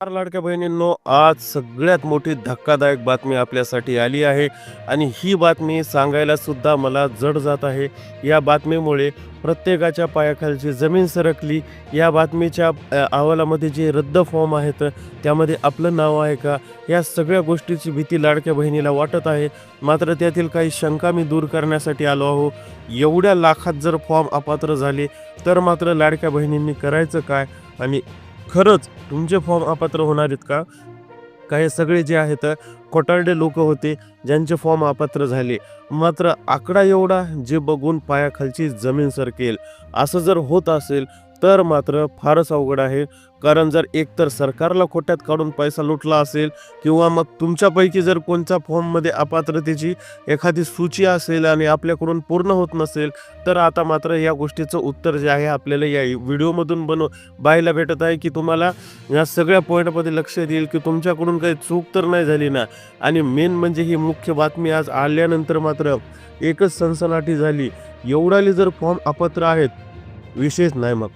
नमस्कार लाडक्या बहिणींनो आज सगळ्यात मोठी धक्कादायक बातमी आपल्यासाठी आली आहे आणि ही बातमी सांगायला सुद्धा मला जड जात आहे. या बातमीमुळे प्रत्येकाच्या पायाखालची जमीन सरकली. या बातमीच्या अहवालामध्ये जे रद्द फॉर्म आहेत त्यामध्ये आपलं नाव आहे का? या सगळ्या गोष्टीची भीती लाडक्या बहिणीला वाटत आहे. मात्र त्यातील काही शंका मी दूर करण्यासाठी आलो आहो. एवढ्या लाखात जर फॉर्म अपात्र झाले तर मात्र लाडक्या बहिणींनी करायचं काय? आणि खरंच तुमचे फॉर्म अपात्र होणार आहेत का? काही सगळे जे आहेत कोटारडे लोक होते ज्यांचे फॉर्म अपात्र झाले. मात्र आकडा एवढा जे बघून पायाखालची जमीन सरकेल. असं जर होत असेल तर मात्र फारच अवघड आहे. कारण जर एकतर सरकारला खोट्यात काढून पैसा लुटला असेल किंवा मग तुमच्यापैकी जर कोणत्या फॉर्ममध्ये अपात्रतेची एखादी सूची असेल आणि आपल्याकडून पूर्ण होत नसेल तर आता मात्र या गोष्टीचं उत्तर जे आहे आपल्याला या व्हिडिओमधून बनव पाहायला भेटत आहे की तुम्हाला या सगळ्या पॉईंटमध्ये लक्ष देईल की तुमच्याकडून काही चूक तर नाही झाली ना? आणि मेन म्हणजे ही मुख्य बातमी आज आल्यानंतर मात्र एकच सनसनाटी झाली. एवढाले जर फॉर्म अपात्र आहेत विशेष नाही मग.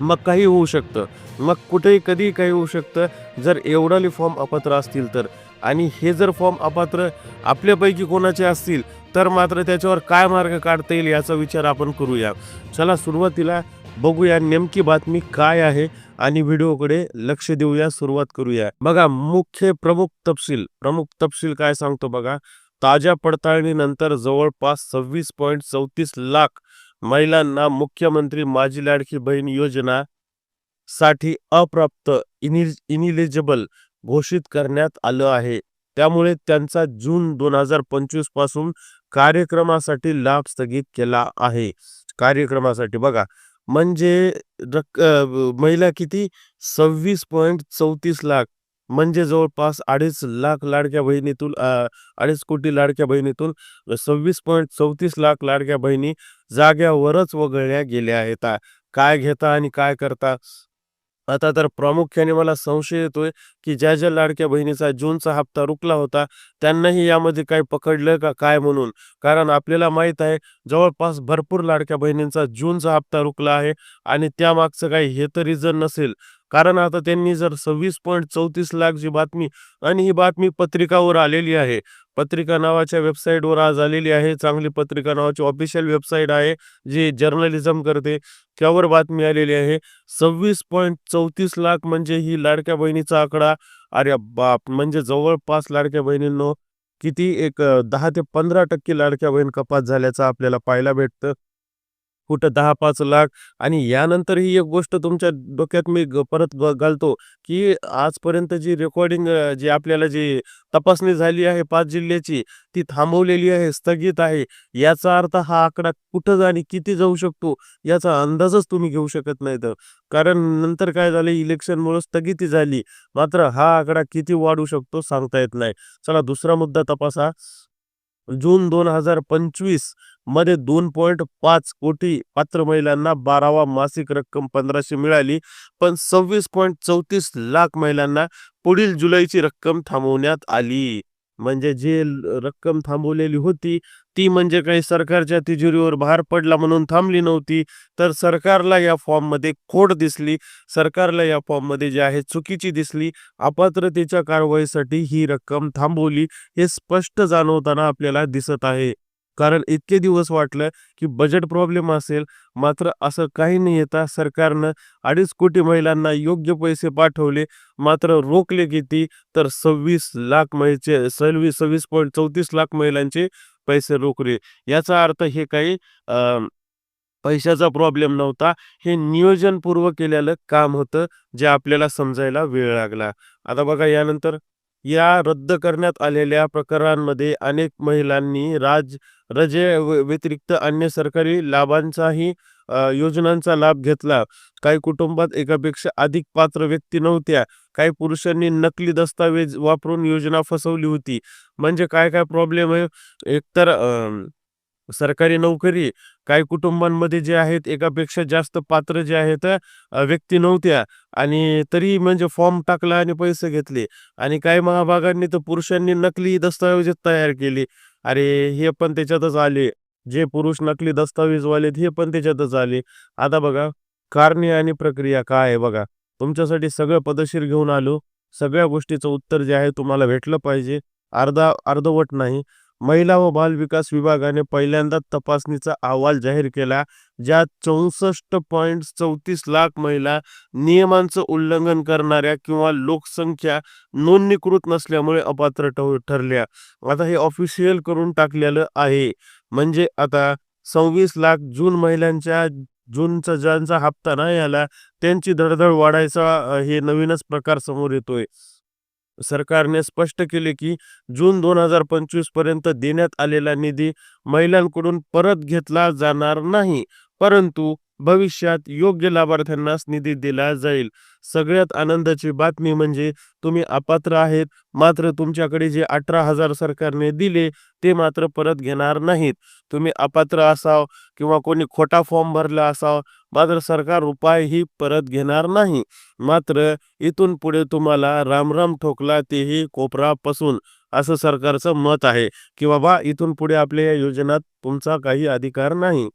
मग काही होऊ शकतं. मग कुठेही कधी काही होऊ शकतं. जर एवढाले फॉर्म अपात्र असतील तर. आणि हे जर फॉर्म अपात्र आपल्यापैकी कोणाचे असतील तर मात्र त्याच्यावर काय मार्ग काढता येईल याचा विचार आपण करूया. चला सुरुवातीला बघूया नेमकी बातमी काय आहे आणि व्हिडिओकडे लक्ष देऊया सुरुवात करूया. बघा मुख्य प्रमुख तपशील. प्रमुख तपशील काय सांगतो बघा. ताज्या पडताळणीनंतर जवळपास सव्वीस पॉईंट चौतीस लाख महिलांना मुख्यमंत्री माझी लाडकी बहीण योजना साठी अप्राप्त इनिलिजिबल घोषित करण्यात आलं आहे. त्यामुळे त्यांचा जून दोन हजार पंचवीसपासून कार्यक्रमासाठी लाभ स्थगित केला आहे. कार्यक्रमासाठी बघा म्हणजे रक महिला किती? सव्वीस पॉईंट चौतीस लाख म्हणजे जवळपास अडीच लाख लाडक्या बहिणीतून अडीच कोटी लाडक्या बहिणीतून सव्वीस पॉईंट चौतीस लाख लाडक्या बहिणी जाग्यावरच वगळल्या गेल्या आहेत. काय घेता आणि काय करता? आता तर प्रामुख्याने मला संशय येतोय की ज्या ज्या लाडक्या बहिणीचा जूनचा हप्ता रुकला होता त्यांनाही यामध्ये काही पकडलं का काय म्हणून? कारण आपल्याला माहीत आहे जवळपास भरपूर लाडक्या बहिणींचा जूनचा हप्ता रुकला आहे आणि त्यामागचं काही हे तर रिझन नसेल. कारण आता त्यांनी जर सव्वीस पॉईंट चौतीस लाख जी बातमी आणि ही बातमी पत्रिकावर आलेली आहे पत्रिका नावाच्या वेबसाईटवर आज आलेली आहे चांगली पत्रिका नावाची ऑफिशियल वेबसाईट आहे जी जर्नलिझम करते त्यावर बातमी आलेली आहे. सव्वीस पॉईंट चौतीस लाख म्हणजे ही लाडक्या बहिणीचा आकडा. अरे बाप म्हणजे जवळपास लाडक्या बहिणींनो किती एक दहा ते पंधरा टक्के लाडक्या बहीण कपात झाल्याचं आपल्याला पाहायला भेटतं. कुठं दहा पाच लाख आणि यानंतर ही एक गोष्ट तुमच्या डोक्यात मी परत घालतो की आजपर्यंत जी रेकॉर्डिंग जी आपल्याला जी तपासणी झाली आहे पाच जिल्ह्याची ती थांबवलेली आहे स्थगित आहे याचा अर्थ हा आकडा कुठं आणि किती जाऊ शकतो याचा अंदाजच तुम्ही घेऊ शकत नाही तर कारण नंतर काय झालं इलेक्शनमुळे स्थगिती झाली. मात्र हा आकडा किती वाढू शकतो सांगता येत नाही. चला दुसरा मुद्दा तपासा. जून दोन हजार पंचवीस मध्ये दोन पॉईंट पाच कोटी पात्र महिलांना बारावा मासिक रक्कम पंधराशे मिळाली. पण सव्वीस पॉईंट चौतीस लाख महिलांना पुढील जुलैची रक्कम थांबवण्यात आली. म्हणजे जे रक्कम थांबवलेली होती ती म्हणजे काही सरकारच्या तिजोरीवर भार पडला म्हणून थांबली नव्हती. तर सरकारला या फॉर्ममध्ये खोड दिसली. सरकारला या फॉर्ममध्ये जे आहे चुकीची दिसली. अपात्रतेच्या कारवाईसाठी ही रक्कम थांबवली. हे स्पष्ट जाणवताना आपल्याला दिसत आहे. कारण इतके दिवस वाटलं की बजेट प्रॉब्लेम असेल मात्र असं काही नाही येता सरकारनं अडीच कोटी महिलांना योग्य पैसे पाठवले मात्र रोखले किती? तर सव्वीस लाख महिचे सव्वीस सव्वीस पॉईंट चौतीस लाख महिलांचे पैसे रोखले. याचा अर्थ हे काही अं, पैशाचा प्रॉब्लेम नव्हता. हे नियोजनपूर्वक केलेलं काम होतं जे आपल्याला समजायला वेळ लागला. आता बघा यानंतर या रद्द करण्यात आलेल्या प्रकरणांमध्ये अनेक महिलांनी राज रजे व्यतिरिक्त अन्य सरकारी लाभांचाही योजनांचा लाभ घेतला. काही कुटुंबात एकापेक्षा अधिक पात्र व्यक्ती नव्हत्या. काही पुरुषांनी नकली दस्तावेज वापरून योजना फसवली होती. म्हणजे काय काय प्रॉब्लेम आहे? एकतर सरकारी नोकरी काही कुटुंबांमध्ये जे आहेत एकापेक्षा जास्त पात्र जे आहेत व्यक्ती नव्हत्या. आणि तरी म्हणजे फॉर्म टाकला आणि पैसे घेतले. आणि काही महाभागांनी तर पुरुषांनी नकली दस्तावेज तयार केले. अरे हे पण त्याच्यातच आले. जे पुरुष नकली दस्तावेजवालेत हे पण त्याच्यातच आले. आता बघा कारणे आणि प्रक्रिया काय आहे बघा. तुमच्यासाठी सगळं पदशीर घेऊन आलो. सगळ्या गोष्टीचं उत्तर जे आहे तुम्हाला भेटलं पाहिजे. अर्धा अर्धवट नाही. महिला व बाल विकास विभागाने पहिल्यांदा तपासणीचा अहवाल जाहीर केला ज्यात चौसष्ट पॉईंट चौतीस लाख महिला नियमांचं उल्लंघन करणाऱ्या किंवा लोकसंख्या नोंदणीकृत नसल्यामुळे अपात्र ठरल्या. आता हे ऑफिशियल करून टाकलेलं आहे. म्हणजे आता सव्वीस लाख जून महिलांच्या जूनचा ज्यांचा हप्ता नाही आला त्यांची धडधड वाढायचा हे नवीनच प्रकार समोर येतोय. सरकारने स्पष्ट केले की जून दोन हजार पंचवीसपर्यंत देण्यात आलेला निधी महिलांकडून परत घेतला जाणार नाही परंतु भविष्यात योग्य लाभार्थ्यांनाच निधी दिला जाईल. सगळ्यात आनंदाची बातमी म्हणजे तुम्ही अपात्र आहेत मात्र तुमच्याकडे जे अठरा हजार सरकारने दिले ते मात्र परत घेणार नाहीत. तुम्ही अपात्र असाव किंवा कोणी खोटा फॉर्म भरला असाव मात्र सरकार उपाय ही परत घेणार नाही. मात्र इथून पुढे तुम्हाला रामराम ठोकला तेही कोपरापासून असं सरकारचं मत आहे की बाबा इथून पुढे आपल्या या योजनात तुमचा काही अधिकार नाही.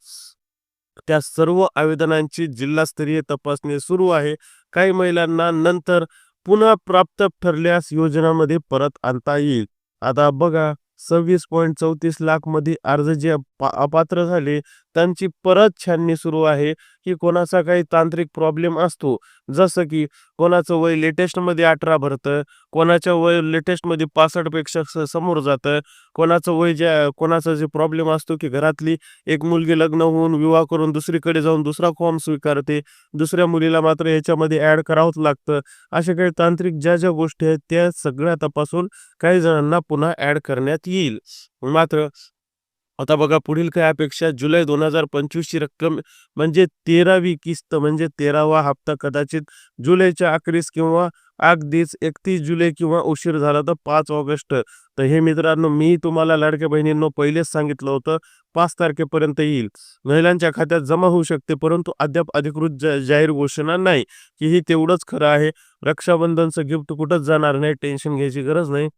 त्या सर्व आवेदनांची जिल्हास्तरीय तपासणी सुरू आहे. काही महिलांना नंतर पुन्हा प्राप्त ठरल्यास योजनामध्ये परत आणता येईल. आता बघा सव्वीस पॉईंट चौतीस लाखमध्ये अर्ज जे अपात्र झाले त्यांची परत छाननी सुरू आहे की कोणाचा काही तांत्रिक प्रॉब्लेम असतो. जसं की कोणाचं वय लेटेस्टमध्ये अठरा भरतं कोणाच्या वय लेटेस्टमध्ये पासष्टपेक्षा समोर जातं कोणाचं वय ज्या कोणाचा जे प्रॉब्लेम असतो की घरातली एक मुलगी लग्न होऊन विवाह करून दुसरीकडे जाऊन दुसरा फॉर्म स्वीकारते दुसऱ्या मुलीला मात्र ह्याच्यामध्ये ऍड करावंच लागतं. अशा काही तांत्रिक ज्या ज्या गोष्टी आहेत त्या सगळ्या तपासून काही जणांना पुन्हा ऍड करण्यात येईल. मात्र आता बघा पुढील काय अपेक्षा? जुलै दोन हजार पंचवीसची रक्कम म्हणजे तेरावी किस्त म्हणजे तेरावा हप्ता कदाचित जुलैच्या अखेरीस किंवा अगदीच एकतीस जुलै किंवा उशीर झाला तर पाच ऑगस्ट. तर हे मित्रांनो मी तुम्हाला लाडक्या बहिणींनो पहिलेच सांगितलं होतं पाच तारखेपर्यंत येईल. महिलांच्या खात्यात जमा होऊ शकते परंतु अद्याप अधिकृत जा- जाहीर घोषणा नाही की ही तेवढंच खरं आहे. रक्षाबंधनचं गिफ्ट कुठंच जाणार नाही टेन्शन घ्यायची गरज नाही.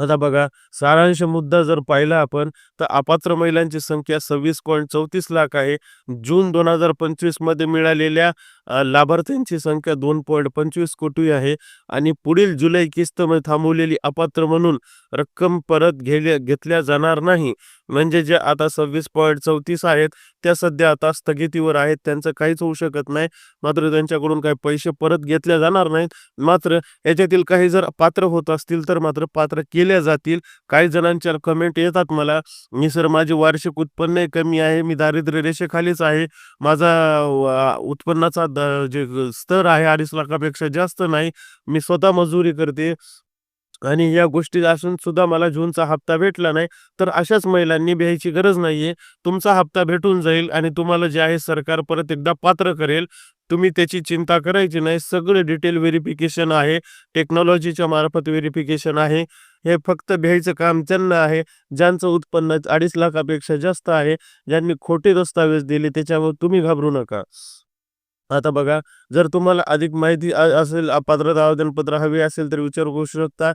आता बघा सारांश मुद्दा जर पाहिला आपण तर अपात्र महिलांची संख्या सव्वीस पॉईंट चौतीस लाख आहे. जून दोन हजार पंचवीसमध्ये मिळालेल्या लाभार्थ्यांची संख्या दोन पॉईंट पंचवीस कोटी आहे आणि पुढील जुलै किस्तमध्ये थांबवलेली अपात्र म्हणून रक्कम परत घेल्या घेतल्या जाणार नाही. म्हणजे जे आता सव्वीस पॉईंट चौतीस आहेत त्या सध्या आता स्थगितीवर आहेत त्यांचं काहीच होऊ शकत नाही. मात्र त्यांच्याकडून काही पैसे परत घेतले जाणार नाहीत. मात्र याच्यातील काही जर पात्र होत असतील तर मात्र पात्र केल्या जातील. काही जणांच्या कमेंट येतात मला मी सर माझे वार्षिक उत्पन्न कमी आहे मी दारिद्र्य रेषेखालीच आहे. माझा उत्पन्नाचा जे स्तर आहे अडीच लाखापेक्षा जास्त नाही मी स्वतः मजुरी करते. आणि या गोष्टी असून सुद्धा मला जूनचा हप्ता भेटला नाही तर अशाच महिलांनी भ्यायची गरज नाहीये. तुमचा हप्ता भेटून जाईल आणि तुम्हाला जे आहे सरकार परत एकदा पात्र करेल. तुम्ही त्याची चिंता करायची नाही. सगळे डिटेल व्हेरिफिकेशन आहे टेक्नॉलॉजीच्या मार्फत व्हेरिफिकेशन आहे. हे फक्त भ्यायचं काम त्यांना आहे. ज्यांचं उत्पन्न अडीच लाखापेक्षा जास्त आहे ज्यांनी खोटे दस्तावेज दिले त्याच्यावर तुम्ही घाबरू नका. आता बघा जर तुम्हाला अधिक माहिती असेल अ, पात्रता आवेदनपत्र हवे असेल तर विचार करू शकता.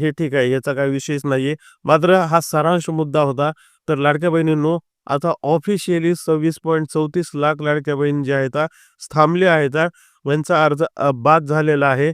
हे ठीक आहे याचा काही विषयच नाहीये. मात्र हा सारांश मुद्दा होता. तर लाडक्या बहिणींनो आता ऑफिशियली सव्वीस पॉईंट चौतीस लाख लाडक्या बहिणी ज्या आहेत थांबल्या आहेत. यांचा अर्ज बाद झालेला आहे.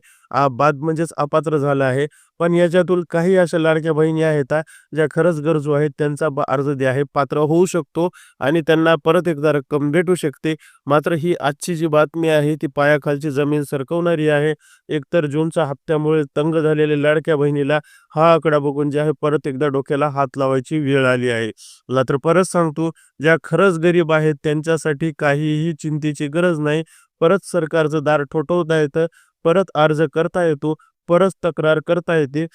बाद म्हणजेच अपात्र झाला आहे. पण याच्यातून काही अशा लाडक्या बहिणी आहेत ज्या खरंच गरजू आहेत त्यांचा अर्ज जे आहे पात्र होऊ शकतो आणि त्यांना परत एकदा रक्कम भेटू शकते. मात्र ही आजची जी बातमी आहे ती पायाखालची जमीन सरकवणारी आहे. एकतर जूनच्या हप्त्यामुळे तंग झालेल्या लाडक्या बहिणीला हा आकडा बघून जे आहे परत एकदा डोक्याला हात लावायची वेळ आली आहे. मला तर परत सांगतो ज्या खरंच गरीब आहेत त्यांच्यासाठी काहीही चिंतेची गरज नाही. परत सरकारचं दार ठोठवता येतं परत अर्ज करता येतो परत तक्रार करता येते.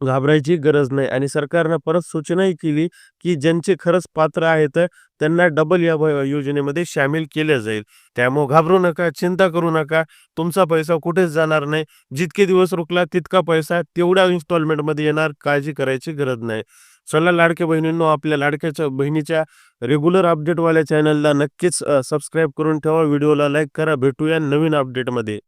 घाबरायची गरज नाही आणि सरकारनं परत सूचनाही केली की ज्यांचे खरंच पात्र आहेत त्यांना डबल या योजनेमध्ये सामील केल्या जाईल. त्यामुळे घाबरू नका चिंता करू नका. तुमचा पैसा कुठेच जाणार नाही. जितके दिवस रुकला तितका पैसा तेवढ्या इन्स्टॉलमेंटमध्ये येणार काळजी करायची गरज नाही. चला लाडक्या बहिणींनो आपल्या लाडक्याच्या बहिणीच्या रेग्युलर अपडेटवाल्या चॅनलला नक्कीच सबस्क्राईब करून ठेवा. व्हिडिओला लाईक करा. भेटूया नवीन अपडेटमध्ये.